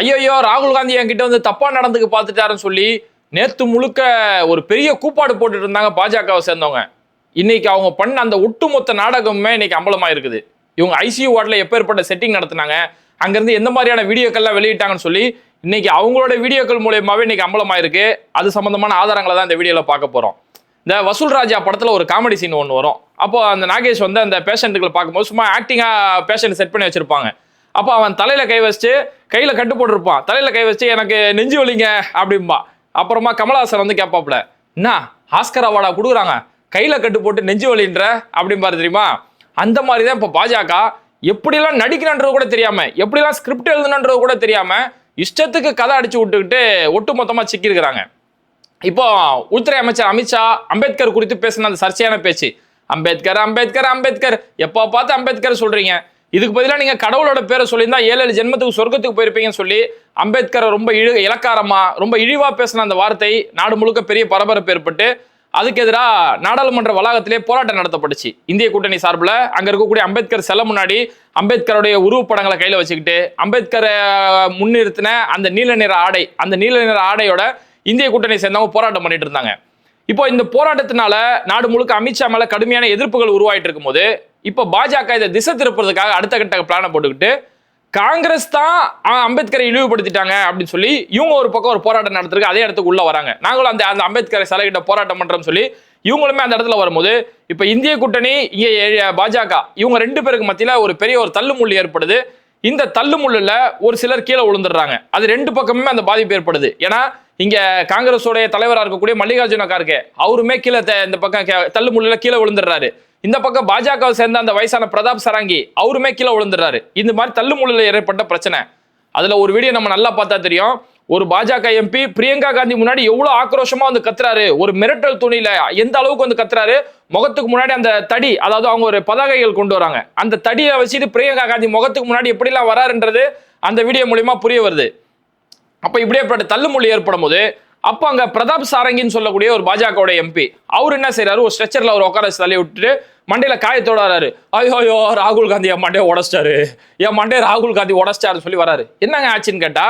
ஐயோ ராகுல் காந்தி என்கிட்ட வந்து தப்பா நடந்துக்கு பார்த்துட்டாருன்னு சொல்லி நேத்து முழுக்க ஒரு பெரிய கூப்பாடு போட்டுட்டு இருந்தாங்க பாஜகவை சேர்ந்தவங்க. இன்னைக்கு அவங்க பண்ண அந்த ஒட்டுமொத்த நாடகமுமே இன்னைக்கு அம்பலமா இருக்குது இவங்க ஐசியூ வார்டில் எப்பேற்பட்ட செட்டிங் நடத்தினாங்க. அங்கேருந்து எந்த மாதிரியான வீடியோக்கள்லாம் வெளியிட்டாங்கன்னு சொல்லி இன்னைக்கு அவங்களோட வீடியோக்கள் மூலியமாவே இன்னைக்கு அம்பலமா இருக்கு அது சம்பந்தமான ஆதாரங்களை தான் இந்த வீடியோவில் பார்க்க போகிறோம் இந்த வசூல் ராஜா படத்தில் ஒரு காமெடி சீன் ஒன்று வரும். அப்போ அந்த நாகேஷ் வந்து அந்த பேஷண்ட்டுகளை பார்க்கும்போது சும்மா ஆக்டிங்காக பேஷண்ட் செட் பண்ணி வச்சிருப்பாங்க. அப்போ அவன் தலையில கை வச்சுட்டு கையில கட்டு போட்டிருப்பான். தலையில கை வச்சு எனக்கு நெஞ்சு வலிங்க அப்படிம்பா. அப்புறமா கமலஹாசன் வந்து கேட்பாப்புல என்ன ஆஸ்கர் அவார்டா கொடுக்குறாங்க. கையில கட்டு போட்டு நெஞ்சு வலின்ற? அப்படிம்பாரு தெரியுமா? அந்த மாதிரி தான் இப்போ பாஜக. எப்படிலாம் நடிக்கணுன்றது கூட தெரியாம எப்படிலாம் ஸ்கிரிப்ட் எழுதணுன்றது கூட தெரியாம இஷ்டத்துக்கு கதை அடிச்சு விட்டுக்கிட்டு ஒட்டு மொத்தமா சிக்கியிருக்கிறாங்க. இப்போ உள்துறை அமைச்சர் அமித்ஷா அம்பேத்கர் குறித்து பேசின அந்த சர்ச்சையான பேச்சு. அம்பேத்கர் அம்பேத்கர் அம்பேத்கர். எப்போ பார்த்து அம்பேத்கர் சொல்றீங்க? இதுக்கு பதிலாக நீங்கள் கடவுளோட பேரை சொல்லியிருந்தா ஏழு ஏழு ஜென்மத்துக்கு சொர்க்கத்துக்கு போயிருப்பீங்கன்னு சொல்லி அம்பேத்கரை ரொம்ப இழு இலக்காரமாக ரொம்ப இழிவாக பேசின அந்த வார்த்தை நாடு முழுக்க பெரிய பரபரப்பு ஏற்பட்டு அதுக்கு எதிராக நாடாளுமன்ற வளாகத்திலே போராட்டம் நடத்தப்பட்டுச்சு. இந்திய கூட்டணி சார்பில் அங்கே இருக்கக்கூடிய அம்பேத்கர் செல்ல முன்னாடி அம்பேத்கருடைய உருவப்படங்களை கையில் வச்சுக்கிட்டு அம்பேத்கரை முன்னிறுத்தின அந்த நீல நிற ஆடை அந்த நீல நிற ஆடையோட இந்திய கூட்டணி சேர்ந்தவங்க போராட்டம் பண்ணிட்டு இருந்தாங்க. இப்போ இந்த போராட்டத்தினால நாடு முழுக்க அமித்ஷா மேல கடுமையான எதிர்ப்புகள் உருவாயிட்டு இருக்கும்போது இப்போ பாஜக இதை திசை திருப்புறதுக்காக அடுத்த கட்ட பிளானை போட்டுக்கிட்டு காங்கிரஸ் தான் அம்பேத்கரை இழிவுபடுத்திட்டாங்க அப்படின்னு சொல்லி இவங்க ஒரு பக்கம் ஒரு போராட்டம் நடத்துருக்கு அதே இடத்துக்கு உள்ள வராங்க. நாங்களும் அந்த அந்த அம்பேத்கரை சிலைகிட்ட போராட்டம் பண்றோம்னு சொல்லி இவங்களுமே அந்த இடத்துல வரும்போது இப்போ இந்திய கூட்டணி இங்கே ஏ- பாஜக இவங்க ரெண்டு பேருக்கு மத்தியில ஒரு பெரிய ஒரு தள்ளுமுள்ளு ஏற்படுது. இந்த தள்ளுமுள்ளுல ஒரு சிலர் கீழே விழுந்துடுறாங்க. அது ரெண்டு பக்கமுமே அந்த பாதிப்பு ஏற்படுது. ஏன்னா இங்க காங்கிரஸோடைய தலைவராக இருக்கக்கூடிய மல்லிகார்ஜுன கார்கே அவருமே கீழே த- இந்த பக்கம் கே- கீழே விழுந்துடுறாரு. இந்த பக்கம் பாஜகவை சேர்ந்த அந்த வயசான பிரதாப் சராங்கி அவருமே கீழே விழுந்துடுறாரு. இந்த மாதிரி தள்ளுமுள்ளுல ஏற்பட்ட பிரச்சனை. அதுல ஒரு வீடியோ நம்ம நல்லா பார்த்தா தெரியும். ஒரு பாஜக எம்பி பிரியங்கா காந்தி முன்னாடி எவ்வளவு ஆக்ரோஷமா வந்து கத்துறாரு. ஒரு மிரட்டல் துணியில எந்த அளவுக்கு வந்து கத்துறாரு. முகத்துக்கு முன்னாடி அந்த தடி அதாவது அவங்க ஒரு பதாகைகள் கொண்டு வராங்க. அந்த தடியை வச்சுட்டு பிரியங்கா காந்தி முகத்துக்கு முன்னாடி எப்படிலாம் வராருன்றது அந்த வீடியோ மூலியமா புரிய வருது. அப்ப இப்படியேப்பட்ட தள்ளுமொழி ஏற்படும் போது அப்போ அங்க பிரதாப் சாரங்கின்னு சொல்லக்கூடிய ஒரு பாஜகவுடைய எம்பி அவர் என்ன செய்யறாரு ஒரு ஸ்ட்ரெச்சர்ல அவர் உட்கார தலையை தள்ளி விட்டுட்டு மண்டையில காயத்தோட வராரு ஐயோ ராகுல் காந்தி என் மண்டையை உடச்சிட்டாரு. என் மண்டையை ராகுல் காந்தி உடச்சிட்டாருன்னு சொல்லி வராரு. என்னங்க ஆச்சுன்னு கேட்டா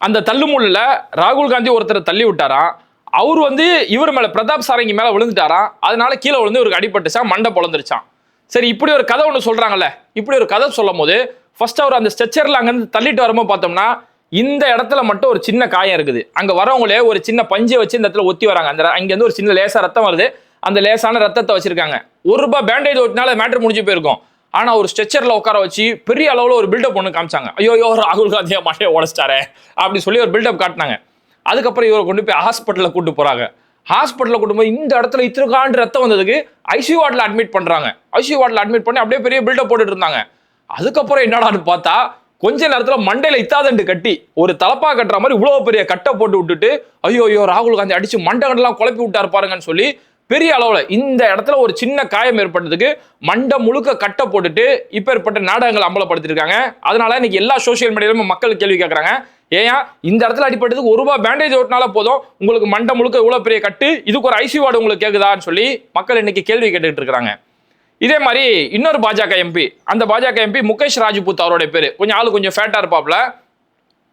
அந்த தள்ளுமுள்ள ராகுல் காந்தி ஒருத்தரை தள்ளி விட்டாராம் அவர் வந்து இவர் மேல பிரதாப் சாரங்கி மேல விழுந்துட்டாராம் அதனால கீழே விழுந்து இவருக்கு அடிபட்டுச்சான் மண்டை பொழந்துருச்சான் சரி இப்படி ஒரு கதை ஒன்று சொல்றாங்கல்ல. இப்படி ஒரு கதை சொல்லும் போது ஃபர்ஸ்ட் அவர் அந்த ஸ்ட்ரெச்சர்ல அங்கிருந்து தள்ளிட்டு வரும்போது பார்த்தோம்னா இந்த இடத்துல மட்டும் ஒரு சின்ன காயம் இருக்குது. அங்க வரவங்களே ஒரு சின்ன பஞ்சை வச்சு இந்த இடத்துல ஒத்தி வராங்க. அந்த அங்க இருந்து ஒரு சின்ன லேசா ரத்தம் வருது. அந்த லேசான ரத்தத்தை வச்சிருக்காங்க. ஒரு ரூபாய் பேண்டேஜ் ஒட்டினால மேட்ரு முடிஞ்சு போயிருக்கும். ஆனா ஒரு ஸ்ட்ரெச்சர்ல உட்கார வச்சு பெரிய அளவுல ஒரு பில்டப் ஒன்று காமிச்சாங்க. ஐயோ ஐயோ ராகுல் காந்தியா மண்டையை உடச்சிட்டாரே அப்படி சொல்லி ஒரு பில்டப் காட்டினாங்க. அதுக்கப்புறம் இவரை கொண்டு போய் ஹாஸ்பிட்டலில் கூட்டு போறாங்க. ஹாஸ்பிட்டலில் கூட்டு போய் இந்த இடத்துல இத்தனை காண்டு ரத்தம் வந்ததுக்கு ஐசியூ வார்டில் அட்மிட் பண்றாங்க. ஐசியூ வார்டில் அட்மிட் பண்ணி அப்படியே பெரிய பில்டப் போட்டுட்டு இருந்தாங்க. அதுக்கப்புறம் என்னடான்னு பார்த்தா கொஞ்ச நேரத்துல மண்டையில இத்தாதண்டு கட்டி ஒரு தலப்பா கட்டுற மாதிரி இவ்வளவு பெரிய கட்டை போட்டு விட்டுட்டு ஐயோ ஐயோ ராகுல் காந்தி அடிச்சு மண்டை கண்டெல்லாம் குழப்பி விட்டாரு பாருங்கன்னு சொல்லி பெரிய அளவுல இந்த இடத்துல ஒரு சின்ன காயம் ஏற்பட்டதுக்கு மண்டை முழுக்க கட்டை போட்டுட்டு இப்ப ஏற்பட்ட நாடகங்கள் அம்பலப்படுத்திருக்காங்க அதனால இன்னைக்கு எல்லா சோஷியல் மீடியாலுமே மக்கள் கேள்வி கேட்கறாங்க ஏன் இந்த இடத்துல அடிப்பட்டதுக்கு ஒரு ரூபாய் பேண்டேஜ் ஓட்டினால போதும். உங்களுக்கு மண்டை முழுக்க இவ்வளவு பெரிய கட்டு இதுக்கு ஒரு ஐசி வார்டு உங்களுக்கு கேக்குதான்னு சொல்லி மக்கள் இன்னைக்கு கேள்வி கேட்டுக்கிட்டு இருக்காங்க இதே மாதிரி இன்னொரு பாஜக எம்பி அந்த பாஜக எம்பி முகேஷ் ராஜ்புத் அவருடைய பேர். கொஞ்சம் ஆளு கொஞ்சம் ஃபேட்டாக இருப்பாப்ல.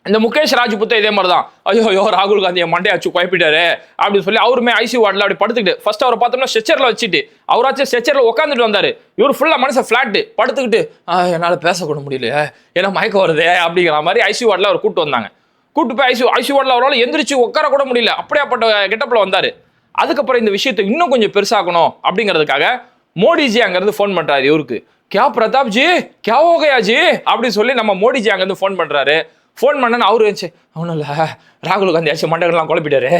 இந்த முகேஷ் ராஜ்புத்தே இதே மாதிரி தான். ஐயோ ஐயோ ராகுல் காந்தியை மண்டையாச்சு குழப்பிட்டாரு அப்படின்னு சொல்லி அவருமே ஐசி வார்டில் அப்படி படுத்துக்கிட்டு ஃபர்ஸ்ட் அவரை பார்த்தோம்னா ஸ்ட்ரெச்சரில் வச்சுட்டு அவராச்சும் ஸ்ட்ரெச்சரில் உட்காந்துட்டு வந்தார். இவர் ஃபுல்லாக மனசை ஃப்ளாட்டு படுத்துக்கிட்டு என்னால் பேசக்கூட முடியல ஏன்னா மயக்கம் வருதே அப்படிங்கிற மாதிரி ஐசி வார்டில் அவர் கூப்பிட்டு வந்தாங்க. கூட்டு போய் ஐசி ஐசி வார்டில் அவரால் எந்திரிச்சு உட்கார கூட முடியல. அப்படியாப்பட்ட கெட்டப்பில் வந்தார். அதுக்கப்புறம் இந்த விஷயத்தை இன்னும் கொஞ்சம் பெருசாகணும் அப்படிங்கிறதுக்காக மோடிஜி அங்கேருந்து ஃபோன் பண்ணுறாரு இவருக்கு. கியா பிரதாப் ஜி கியா ஹோ ஜி? அப்படின்னு சொல்லி நம்ம மோடிஜி அங்கேருந்து ஃபோன் பண்ணுறாரு ஃபோன் பண்ணனு அவரு வந்துச்சு அவனும் இல்லை ராகுல் காந்தி ஆச்சு மண்டகம்லாம் குழப்பிட்டாரு.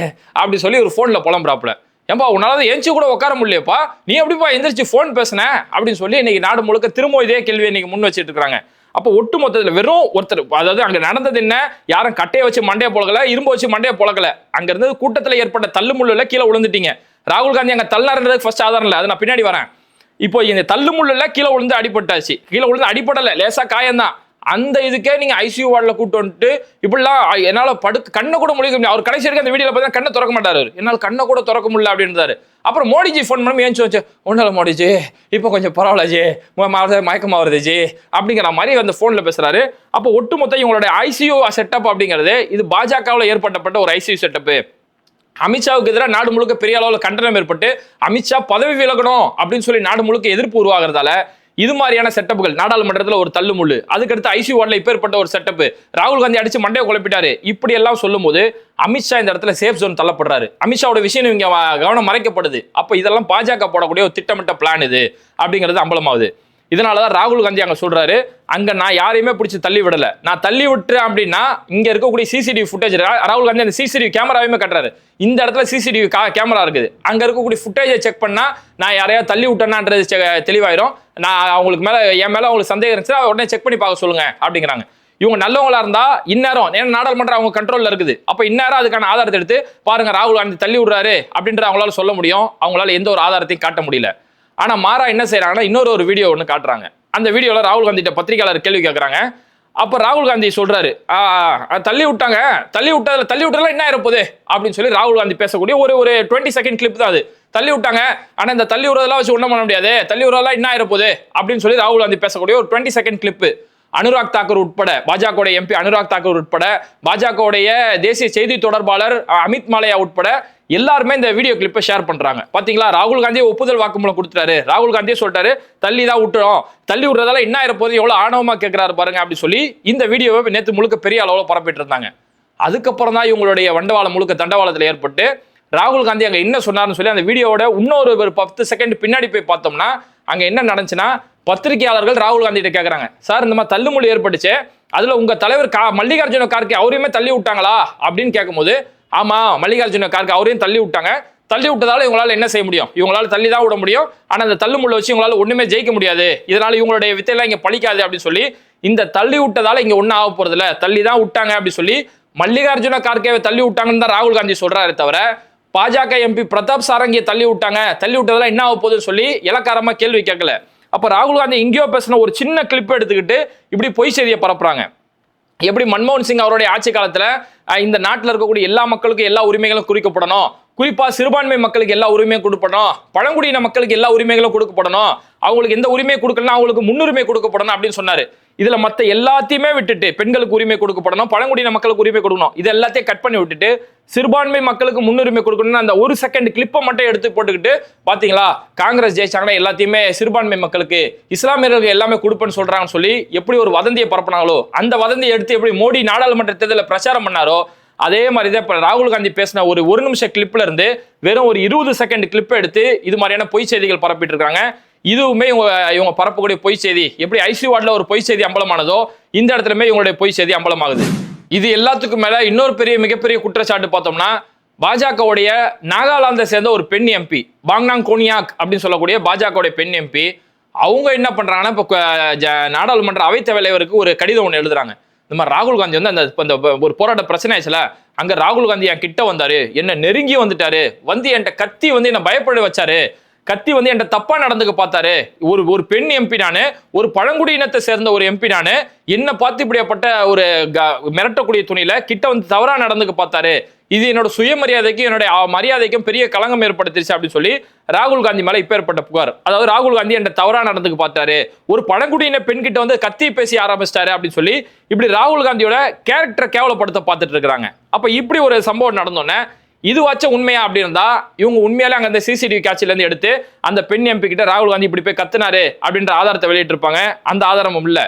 அப்படி சொல்லி ஒரு ஃபோனில் புலம்புறாப்புல. ஏன்பா உன்னால தான் எஞ்சி கூட உட்கார முடியலையப்பா? நீ எப்படிப்பா எந்திரிச்சு ஃபோன் பேசுன? அப்படின்னு சொல்லி இன்னைக்கு நாடு முழுக்க திரும்ப இதே கேள்வி இன்னைக்கு முன் வச்சுட்டு இருக்காங்க அப்போ ஒட்டு மொத்தத்தில் வெறும் ஒருத்தர் அதாவது அங்கே நடந்தது என்ன? யாரும் கட்டையை வச்சு மண்டையை பொழக்கல இரும்பு வச்சு மண்டையை பொழக்கல. அங்கேருந்து கூட்டத்தில் ஏற்பட்ட தள்ளுமுள்ளில் கீழே விழுந்துட்டீங்க. ராகுல் காந்தி அங்கே தள்ளாருன்றது ஃபர்ஸ்ட் ஆதாரம் இல்லை. அது நான் பின்னாடி வரேன். இப்போ இந்த தள்ளுமுள்ள கீழே விழுந்து அடிபட்டாச்சு. கீழே விழுந்து அடிபடலை. லேசாக காயம்தான். அந்த இதுக்கே நீங்கள் ஐசியூ வார்டில் கூட்டு வந்துட்டு இப்படிலாம் என்னால் படுக்க கண்ணை கூட முழிக்க முடியாது. அவர் கடைசி வரைக்கும் அந்த வீடியோவில் பார்த்தா கண்ணை திறக்க மாட்டார் என்னால் கண்ணை கூட திறக்க முடியல அப்படின்றாரு. அப்புறம் மோடிஜி ஃபோன் பண்ணி ஏன் வச்சு ஒன்றால மோடிஜி இப்போ கொஞ்சம் பரவாயில்ல ஜி. ம- ம- வருது அப்படிங்கிற மாதிரி அந்த ஃபோனில் பேசுகிறாரு அப்போ ஒட்டுமொத்த இவங்களோட ஐசியூ செட்டப் அப்படிங்கிறது இது பாஜகவில் ஏற்பட்டப்பட்ட ஒரு ஐசியூ செட்டப்பு அமித்ஷாவுக்கு எதிராக நாடு முழுக்க பெரிய அளவில் கண்டனம் ஏற்பட்டு அமித்ஷா பதவி விலகணும் அப்படின்னு சொல்லி நாடு முழுக்க எதிர்ப்பு உருவாகிறதால இது மாதிரியான செட்டப்புகள் நாடாளுமன்றத்தில் ஒரு தள்ளுமுள்ளு. அதுக்கடுத்து ஐசி வார்டில் இப்பேற்பட்ட ஒரு செட்டப் ராகுல் காந்தி அடிச்சு மண்டையை குழப்பிட்டாரு. இப்படி எல்லாம் சொல்லும்போது அமித்ஷா இந்த இடத்துல சேஃப் ஜோன் தள்ளப்படுறாரு. அமித்ஷாவோட விஷயம் இங்க கவனம் மறைக்கப்படுது. அப்போ இதெல்லாம் பாஜக போடக்கூடிய ஒரு திட்டமிட்ட பிளான் இது. அப்படிங்கிறது அம்பலமாகுது. இதனால தான் ராகுல் காந்தி அங்கே சொல்கிறாரு அங்கே நான் யாரையுமே பிடிச்சி தள்ளி விடலை. நான் தள்ளி விட்டுறேன் அப்படின்னா இங்கே இருக்கக்கூடிய சிசிடிவி ஃபுட்டேஜ் ராகுல் காந்தி அந்த சிசிடிவி கேமராவையுமே கட்டுறாரு. இந்த இடத்துல சிசிடிவி கா கேமரா இருக்குது. அங்கே இருக்கக்கூடிய ஃபுட்டேஜை செக் பண்ணால் நான் யாரையாவது தள்ளி விட்டேனான்றது செ- தெளிவாயிரும். நான் அவங்களுக்கு மேலே என் மேலே அவங்களுக்கு சந்தேகம் இருந்துச்சுன்னா உடனே செக் பண்ணி பார்க்க சொல்லுங்கள் அப்படிங்கிறாங்க. இவங்க நல்லவங்களா இருந்தா இந்நேரம் ஏன்னா நாடாளுமன்றம் அவங்க கண்ட்ரோல்ல இருக்குது. அப்ப இந்நேரம் அதுக்கான ஆதாரத்தை எடுத்து பாருங்க ராகுல் காந்தி தள்ளி விடுறாரு அப்படின்ற அவங்களால சொல்ல முடியும். அவங்களால எந்த ஒரு ஆதாரத்தையும் காட்ட முடியல. ஆனால் மாறா என்ன செய்கிறாங்கன்னா இன்னொரு ஒரு வீடியோ ஒன்று காட்டுறாங்க. அந்த வீடியோவில் ராகுல் காந்திகிட்ட பத்திரிகையாளர் கேள்வி கேட்குறாங்க அப்போ ராகுல் காந்தி சொல்கிறாரு "ஆ, தள்ளி விட்டாங்க. தள்ளி விட்டதில் தள்ளி விட்டதில் என்ன இருப்பது அப்படின்னு சொல்லி ராகுல் காந்தி பேசக்கூடிய ஒரு ஒரு டுவெண்ட்டி செகண்ட் கிளிப் தான் அது. தள்ளி விட்டாங்க. ஆனால் இந்த தள்ளி விடுறதெல்லாம் வச்சு ஒன்றும் பண்ண முடியாது. தள்ளி விடுறதெல்லாம் என்ன இருப்பது அப்படின்னு சொல்லி ராகுல் காந்தி பேசக்கூடிய ஒரு twenty second clip Anurag Thakur உட்பட பாஜகவுடைய எம்பி அனுராக் தாக்கூர் உட்பட பாஜகவுடைய தேசிய செய்தி தொடர்பாளர் அமித் மாலையா உட்பட எல்லாருமே இந்த வீடியோ கிளிப்பை ஷேர் பண்றாங்க. பாத்தீங்களா? ராகுல் காந்தியே ஒப்புதல் வாக்குமூலம் கொடுத்துட்டாரு. ராகுல் காந்தியே சொல்லிட்டாரு தள்ளி தான் விட்டுறோம் தள்ளி விடுறதால என்ன ஆயிரப்போது எவ்வளவு ஆணவமா கேட்கிறாரு பாருங்க அப்படி சொல்லி இந்த வீடியோவை நேற்று முழுக்க பெரிய அளவில் பரப்பிட்டு இருந்தாங்க. அதுக்கப்புறம் தான் இவங்களுடைய வண்டவாளம் முழுக்க தண்டவாளத்தில் ஏற்பட்டு ராகுல் காந்தி அங்க என்ன சொன்னார்னு சொல்லி அந்த வீடியோவோட இன்னொரு ஒரு பத்து செகண்ட் பின்னாடி போய் பார்த்தோம்னா அங்க என்ன நடந்துச்சுன்னா பத்திரிகையாளர்கள் ராகுல் காந்தி கிட்ட சார் இந்த மாதிரி தள்ளுமொழி ஏற்பட்டுச்சு. அதுல உங்க தலைவர் கா மல்லிகார்ஜுன கார்கே அவரையுமே தள்ளி விட்டாங்களா? அப்படின்னு கேட்கும்போது ஆமா மல்லிகார்ஜுன கார்கே அவரையும் தள்ளி விட்டாங்க. தள்ளி விட்டதால இவங்களால என்ன செய்ய முடியும்? இவங்களால தள்ளி தான் விட முடியும். ஆனா அந்த தள்ளுமுள்ள வச்சு இவங்களால ஒண்ணுமே ஜெயிக்க முடியாது. இதனால இவங்களுடைய வித்தையெல்லாம் இங்க பழிக்காது அப்படின்னு சொல்லி இந்த தள்ளி விட்டதால இங்க ஒன்றும் ஆக போறது இல்ல தள்ளி தான் விட்டாங்க அப்படின்னு சொல்லி மல்லிகார்ஜுன கார்கேவை தள்ளி விட்டாங்கன்னு தான் ராகுல் காந்தி சொல்றாரு தவிர பாஜக எம்பி பிரதாப் சாரங்கியை தள்ளி விட்டாங்க. தள்ளி விட்டதெல்லாம் என்ன ஆக போகுதுன்னு சொல்லி இலக்காரமா கேள்வி கேட்கல. அப்ப ராகுல் காந்தி எங்கேயோ பேசின ஒரு சின்ன கிளிப் எடுத்துக்கிட்டு இப்படி பொய் செய்தியை பரப்புறாங்க. எப்படி மன்மோகன் சிங் அவருடைய ஆட்சி காலத்துல இந்த நாட்டில் இருக்கக்கூடிய எல்லா மக்களுக்கும் எல்லா உரிமைகளும் குறிக்கப்படணும். குறிப்பா சிறுபான்மை மக்களுக்கு எல்லா உரிமையும் கொடுப்படணும் பழங்குடியின மக்களுக்கு எல்லா உரிமைகளும் கொடுக்கப்படணும். அவங்களுக்கு எந்த உரிமை கொடுக்கலன்னா அவங்களுக்கு முன்னுரிமை கொடுக்கப்படணும் அப்படின்னு சொன்னாரு. இதுல மத்த எல்லாத்தையுமே விட்டுட்டு பெண்களுக்கு உரிமை கொடுக்கப்படணும் பழங்குடியின மக்களுக்கு உரிமை கொடுக்கணும். இது எல்லாத்தையும் கட் பண்ணி விட்டுட்டு சிறுபான்மை மக்களுக்கு முன்னுரிமை கொடுக்கணும்னு அந்த ஒரு செகண்ட் கிளிப்பை மட்டும் எடுத்து போட்டுக்கிட்டு பாத்தீங்களா? காங்கிரஸ் ஜெயிச்சாங்கன்னா எல்லாத்தையுமே சிறுபான்மை மக்களுக்கு இஸ்லாமியர்களுக்கு எல்லாமே கொடுப்பேன்னு சொல்றாங்கன்னு சொல்லி எப்படி ஒரு வதந்தியை பரப்புனாங்களோ அந்த வதந்தியை எடுத்து எப்படி மோடி நாடாளுமன்ற தேர்தலில் பிரச்சாரம் பண்ணாரோ அதே மாதிரி தான் இப்போ ராகுல் காந்தி பேசின ஒரு ஒரு நிமிஷம் கிளிப்ல இருந்து வெறும் ஒரு இருபது செகண்ட் கிளிப்பை எடுத்து இது மாதிரியான பொய் செய்திகள் பரப்பிட்டு இருக்காங்க. இதுவுமே இவங்க இவங்க பரப்பக்கூடிய பொய் செய்தி. எப்படி ஐசி வார்டில் ஒரு பொய் செய்தி அம்பலமானதோ இந்த இடத்துலமே இவங்களுடைய பொய் செய்தி அம்பலமாகுது. இது எல்லாத்துக்கும் மேல இன்னொரு பெரிய மிகப்பெரிய குற்றச்சாட்டு பார்த்தோம்னா பாஜகவுடைய நாகாலாந்தை சேர்ந்த ஒரு பெண் எம்பி பாங்னாங் கோனியாக் அப்படின்னு சொல்லக்கூடிய பாஜகவுடைய பெண் எம்பி அவங்க என்ன பண்றாங்கன்னா இப்போ நாடாளுமன்ற அவைத்த தலைவருக்கு ஒரு கடிதம் ஒன்று எழுதுறாங்க. இந்த மாதிரி ராகுல் காந்தி வந்து அந்த இந்த ஒரு போராட்ட பிரச்சனை ஆச்சுல அங்க ராகுல் காந்தி என் கிட்ட வந்தாரு என்ன நெருங்கி வந்துட்டாரு வந்து என்கிட்ட கத்தி வந்து என்ன பயப்பட வச்சாரு கத்தி வந்து என்கிட்ட தப்பா நடந்துக்க பார்த்தாரு. ஒரு ஒரு பெண் எம்பி நானு ஒரு பழங்குடியினத்தை சேர்ந்த ஒரு எம்பி நானு என்ன பார்த்து இப்படியாப்பட்ட ஒரு க- மிரட்டக்கூடிய துணியில கிட்ட வந்து தவறா நடந்துக்க பார்த்தாரு. இது என்னோட சுயமரியாதைக்கும் என்னோட மரியாதைக்கும் பெரிய களங்கம் ஏற்படுத்திருச்சு அப்படின்னு சொல்லி ராகுல் காந்தி மேல இப்ப ஏற்பட்ட புகார். அதாவது ராகுல் காந்தி என்கிட்ட தவறா நடந்துக்க பார்த்தாரு. ஒரு பழங்குடியின பெண் கிட்ட வந்து கத்தி பேசி ஆரம்பிச்சிட்டாரு அப்படின்னு சொல்லி இப்படி ராகுல் காந்தியோட கேரக்டரை கேவலப்படுத்த பார்த்துட்டு இருக்கிறாங்க. அப்ப இப்படி ஒரு சம்பவம் நடந்தோன்னே இதுவாச்சும் உண்மையா அப்படி இருந்தா இவங்க உண்மையாலே அங்கே அந்த சிசிடிவி காட்சியிலேருந்து எடுத்து அந்த பெண் எம்பி கிட்ட ராகுல் காந்தி இப்படி போய் கத்துனாரு அப்படின்ற ஆதாரத்தை வெளியிட்டிருப்பாங்க. அந்த ஆதாரமும் இல்லை.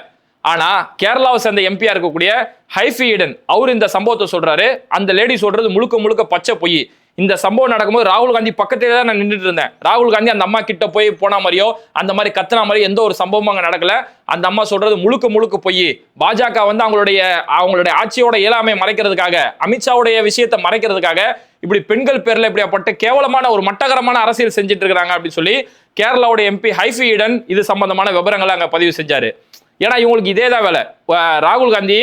ஆனா கேரளாவை சேர்ந்த எம்பியா இருக்கக்கூடிய ஹைஃபி ஈடன் அவர் இந்த சம்பவத்தை சொல்றாரு. அந்த லேடி சொல்றது முழுக்க முழுக்க பச்சை பொய். இந்த சம்பவம் நடக்கும்போது ராகுல் காந்தி பக்கத்திலே தான் நான் நின்றுட்டு இருந்தேன். ராகுல் காந்தி அந்த அம்மா கிட்ட போய் போன மாதிரியோ அந்த மாதிரி கத்துன மாதிரி எந்த ஒரு சம்பவமும் அங்கே நடக்கல. அந்த அம்மா சொல்றது முழுக்க முழுக்க பொய். பாஜக வந்து அவங்களுடைய அவங்களுடைய ஆட்சியோட இயலாமை மறைக்கிறதுக்காக அமித்ஷாவுடைய விஷயத்தை மறைக்கிறதுக்காக இப்படி பெண்கள் பேர்ல இப்படியாப்பட்ட கேவலமான ஒரு மட்டகரமான அரசியல் செஞ்சுட்டு இருக்கிறாங்க அப்படின்னு சொல்லி கேரளாவுடைய எம்பி ஹைஃபி ஈடன் இது சம்பந்தமான விவரங்களை அங்கே பதிவு செஞ்சாரு. ஏன்னா இவங்களுக்கு இதே தான் வேலை. ராகுல் காந்தி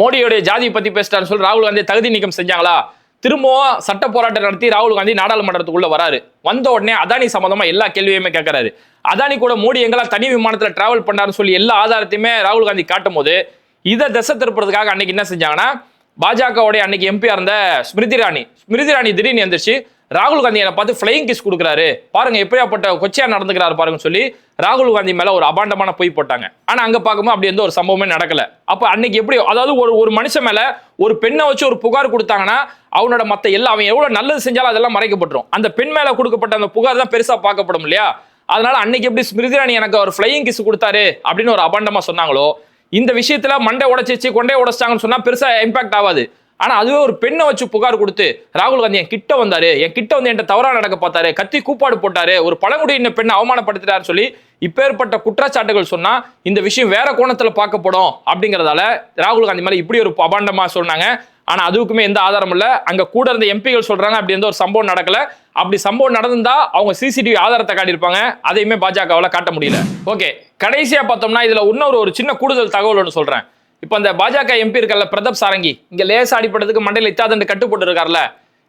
மோடியோடைய ஜாதி பத்தி பேசிட்டான்னு சொல்லி ராகுல் காந்தி தகுதி நீக்கம் செஞ்சாங்களா? திரும்பவும் சட்ட போராட்டம் நடத்தி ராகுல் காந்தி நாடாளுமன்றத்துக்குள்ள வராரு. வந்த உடனே அதானி சம்பந்தமா எல்லா கேள்வியுமே கேட்கறாரு அதானி கூட மோடி எங்கெல்லாம் தனி விமானத்துல டிராவல் பண்ணாருன்னு சொல்லி எல்லா ஆதாரத்தையுமே ராகுல் காந்தி காட்டும் போது இதை திசை திருப்புறதுக்காக அன்னைக்கு என்ன செஞ்சாங்கன்னா பாஜகவுடைய அன்னைக்கு எம்பியா இருந்த ஸ்மிருதி ராணி ஸ்மிருதி ராணி திடீர்னு எந்திரிச்சு ராகுல் காந்தி என்னை பார்த்து ஃப்ளைங் கிஸ் கொடுக்குறாரு. பாருங்க எப்படியாப்பட்ட கொச்சையா நடந்துக்கிறாரு பாருங்கன்னு சொல்லி ராகுல் காந்தி மேல ஒரு அபாண்டமான பொய் போட்டாங்க. ஆனா அங்க பார்க்கும்போது அப்படி எந்த ஒரு சம்பவமே நடக்கல. அப்ப அன்னைக்கு எப்படி அதாவது ஒரு ஒரு மனுஷன் மேல ஒரு பெண்ணை வச்சு ஒரு புகார் கொடுத்தாங்கன்னா அவனோட மத்த எல்லாம் அவன் எவ்வளவு நல்லது செஞ்சாலும் அதெல்லாம் மறைக்கப்பட்டுரும். அந்த பெண் மேல கொடுக்கப்பட்ட அந்த புகார் தான் பெருசா பார்க்கப்படும் இல்லையா? அதனால அன்னைக்கு எப்படி ஸ்மிருதி இராணி எனக்கு ஒரு ஃப்ளையிங் கிஸ் கொடுத்தாரு அப்படின்னு ஒரு அபாண்டமா சொன்னாங்களோ இந்த விஷயத்துல மண்டை உடைச்சிச்சு கொண்டே உடைச்சிட்டாங்கன்னு சொன்னா பெருசா இம்பாக்ட் ஆகாது. ஆனால் அதுவே ஒரு பெண்ணை வச்சு புகார் கொடுத்து ராகுல் காந்தி என் கிட்ட வந்தாரு என் கிட்ட வந்து என்கிட்ட தவறாக நடக்க பார்த்தாரு கத்தி கூப்பாடு போட்டாரு ஒரு பழங்குடியின பெண்ணை அவமானப்படுத்திட்டாரு சொல்லி இப்பேற்பட்ட குற்றச்சாட்டுகள் சொன்னால் இந்த விஷயம் வேற கோணத்தில் பார்க்கப்படும் அப்படிங்கிறதால ராகுல் காந்தி மேலே இப்படி ஒரு அபாண்டமாக சொன்னாங்க. ஆனால் அதுக்குமே எந்த ஆதாரம் இல்லை. அங்கே கூட இருந்த எம்பிகள் சொல்கிறாங்க அப்படி எந்த ஒரு சம்பவம் நடக்கல. அப்படி சம்பவம் நடந்திருந்தா அவங்க சிசிடிவி ஆதாரத்தை காட்டியிருப்பாங்க. அதையுமே பாஜகவால் காட்ட முடியல. ஓகே கடைசியாக பார்த்தோம்னா இதில் இன்னொரு ஒரு சின்ன கூடுதல் தகவல் ஒன்று சொல்கிறேன் இப்போ அந்த பாஜக எம்பி இருக்கல பிரதாப் சாரங்கி இங்க லேசா அடிப்பட்டதுக்கு மண்டையில் இத்தாதண்டு கட்டு போட்டுருக்காருல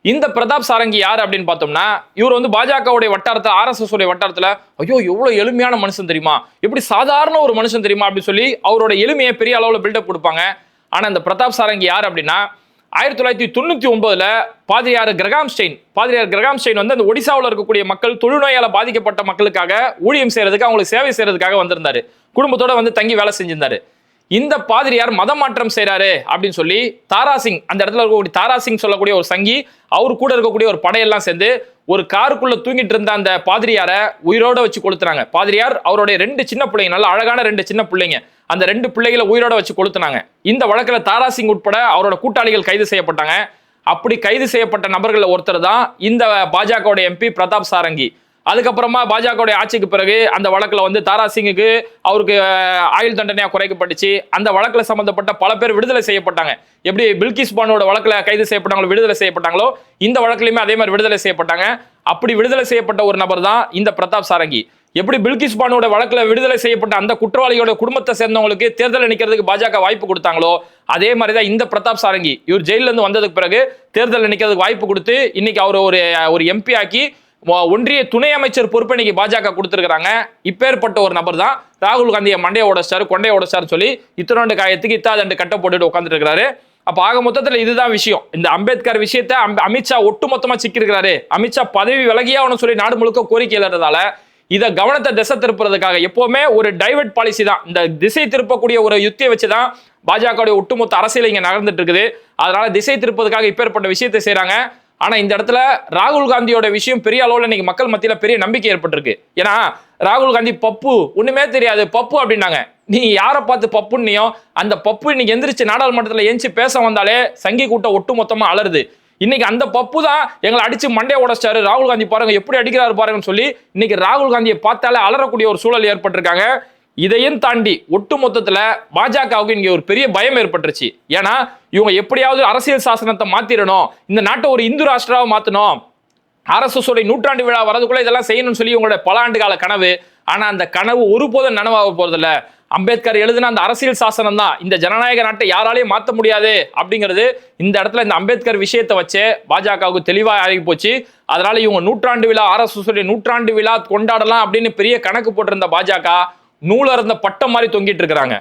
இந்த பிரதாப் சாரங்கி யார் அப்படின்னு பார்த்தோம்னா இவர் வந்து பாஜகவுடைய வட்டாரத்தில் ஆர்எஸ்எஸ் உடைய வட்டாரத்தில் ஐயோ எவ்வளோ எளிமையான மனுஷன் தெரியுமா? எப்படி சாதாரண ஒரு மனுஷன் தெரியுமா அப்படின்னு சொல்லி அவரோட எளிமையை பெரிய அளவில் பில்டப் கொடுப்பாங்க. ஆனால் இந்த பிரதாப் சாரங்கி யார் அப்படின்னா ஆயிரத்தி தொள்ளாயிரத்தி தொண்ணூற்றி ஒன்பதுல பாதிரியார் கிரகாம் ஸ்டெயின் பாதிரியார் கிரகாம் ஸ்டெயின் வந்து அந்த ஒடிசாவில் இருக்கக்கூடிய மக்கள் தொழுநோயால் பாதிக்கப்பட்ட மக்களுக்காக ஊழியம் செய்யறதுக்கு அவங்களுக்கு சேவை செய்யறதுக்காக வந்திருந்தாரு. குடும்பத்தோட வந்து தங்கி வேலை செஞ்சிருந்தாரு. இந்த பாதிரியார் மத மாற்றம் செய்கிறாரு அப்படின்னு சொல்லி தாராசிங் அந்த இடத்துல இருக்கக்கூடிய தாராசிங் சொல்லக்கூடிய ஒரு சங்கி அவர் கூட இருக்கக்கூடிய ஒரு படையெல்லாம் சேர்ந்து ஒரு காருக்குள்ள தூங்கிட்டு இருந்த அந்த பாதிரியாரை உயிரோட வச்சு கொளுத்துனாங்க. பாதிரியார் அவருடைய ரெண்டு சின்ன பிள்ளைங்க நல்ல அழகான ரெண்டு சின்ன பிள்ளைங்க அந்த ரெண்டு பிள்ளைகளை உயிரோட வச்சு கொளுத்துனாங்க. இந்த வழக்கில் தாராசிங் உட்பட அவரோட கூட்டாளிகள் கைது செய்யப்பட்டாங்க. அப்படி கைது செய்யப்பட்ட நபர்களில் ஒருத்தர் தான் இந்த பாஜகவுடைய எம்பி பிரதாப் சாரங்கி. அதுக்கப்புறமா பாஜகவுடைய ஆட்சிக்கு பிறகு அந்த வழக்கில் வந்து தாரா சிங்குக்கு அவருக்கு ஆயுள் தண்டனையாக குறைக்கப்பட்டுச்சு. அந்த வழக்கில் சம்பந்தப்பட்ட பல பேர் விடுதலை செய்யப்பட்டாங்க. எப்படி பில்கிஸ் பானோட வழக்கில் கைது செய்யப்பட்டாங்களோ விடுதலை செய்யப்பட்டாங்களோ இந்த வழக்குலையுமே அதே மாதிரி விடுதலை செய்யப்பட்டாங்க. அப்படி விடுதலை செய்யப்பட்ட ஒரு நபர் தான் இந்த பிரதாப் சாரங்கி. எப்படி பில்கிஸ் பானோட வழக்கில் விடுதலை செய்யப்பட்ட அந்த குற்றவாளியோட குடும்பத்தை சேர்ந்தவங்களுக்கு தேர்தல் நிற்கிறதுக்கு பாஜக வாய்ப்பு கொடுத்தாங்களோ அதே மாதிரி தான் இந்த பிரதாப் சாரங்கி இவர் ஜெயிலிருந்து வந்ததுக்கு பிறகு தேர்தல் நிற்கிறதுக்கு வாய்ப்பு கொடுத்து இன்னைக்கு அவர் ஒரு ஒரு எம்பி ஆக்கி ஒன்றிய துணை அமைச்சர் பொறுப்பை இன்னைக்கு பாஜக கொடுத்துருக்காங்க இப்பேற்பட்ட ஒரு நபர் தான் ராகுல் காந்தியை மண்டையோட சார் கொண்டையோட சார் சொல்லி இத்தனோண்டு காயத்துக்கு இத்தாதண்டு கட்ட போட்டுட்டு உட்காந்துட்டு இருக்காரு. அப்போ ஆக மொத்தத்தில் இதுதான் விஷயம். இந்த அம்பேத்கர் விஷயத்தை அம்ப- அமித்ஷா ஒட்டுமொத்தமாக சிக்கியிருக்கிறாரு. அமித்ஷா பதவி விலகியாகணும் சொல்லி நாடு முழுக்க கோரிக்கை எழுறதால இதை கவனத்தை திசை திருப்புறதுக்காக எப்போவுமே ஒரு டைவர்ட் பாலிசி தான். இந்த திசை திருப்பக்கூடிய ஒரு யுத்தியை வச்சு தான் பாஜகவுடைய ஒட்டுமொத்த அரசியல் இங்கே நகர்ந்துட்டு இருக்குது. அதனால திசை திருப்பதுக்காக இப்பேற்பட்ட விஷயத்தை செய்கிறாங்க ஆனால் இந்த இடத்துல ராகுல் காந்தியோட விஷயம் பெரிய அளவில் இன்னைக்கு மக்கள் மத்தியில் பெரிய நம்பிக்கை ஏற்பட்டிருக்கு. ஏன்னா ராகுல் காந்தி பப்பு ஒன்றுமே தெரியாது. பப்பு அப்படின்னாங்க. நீ யாரை பார்த்து பப்புன்னியோ அந்த பப்பு இன்னைக்கு எந்திரிச்சு நாடாளுமன்றத்தில் எந்திரிச்சு பேச வந்தாலே சங்கி கூட்டம் ஒட்டு மொத்தமாக அலருது இன்னைக்கு அந்த பப்பு தான் எங்களை அடிச்சு மண்டையை உடச்சாரு ராகுல் காந்தி பாருங்க எப்படி அடிக்கிறாரு பாருங்கன்னு சொல்லி இன்னைக்கு ராகுல் காந்தியை பார்த்தாலே அலறக்கூடிய ஒரு சூழல் ஏற்பட்டிருக்காங்க. இதையும் தாண்டி ஒட்டு மொத்தத்துல பாஜகவுக்கு இங்க ஒரு பெரிய பயம் ஏற்பட்டுருச்சு. ஏன்னா இவங்க எப்படியாவது அரசியல் சாசனத்தை மாத்திரணும் இந்த நாட்டை ஒரு இந்து ராஷ்டிராவை மாத்தணும் ஆர்எஸ்எஸ் நூற்றாண்டு விழா வரதுக்குள்ள இதெல்லாம் செய்யணும்னு சொல்லி உங்களோட பல ஆண்டு கால கனவு. ஆனா அந்த கனவு ஒருபோதும் நனவாக போறதில்ல. அம்பேத்கர் எழுதின அந்த அரசியல் சாசனம் தான். இந்த ஜனநாயக நாட்டை யாராலையும் மாற்ற முடியாது அப்படிங்கிறது இந்த இடத்துல இந்த அம்பேத்கர் விஷயத்தை வச்சே பாஜகவுக்கு தெளிவாக ஆகி போச்சு. அதனால இவங்க நூற்றாண்டு விழா ஆர்எஸ்எஸ் நூற்றாண்டு விழா கொண்டாடலாம் அப்படின்னு பெரிய கணக்கு போட்டிருந்த பாஜக நூலா இருந்த பட்டம் மாதிரி தொங்கிட்டு இருக்கிறாங்க.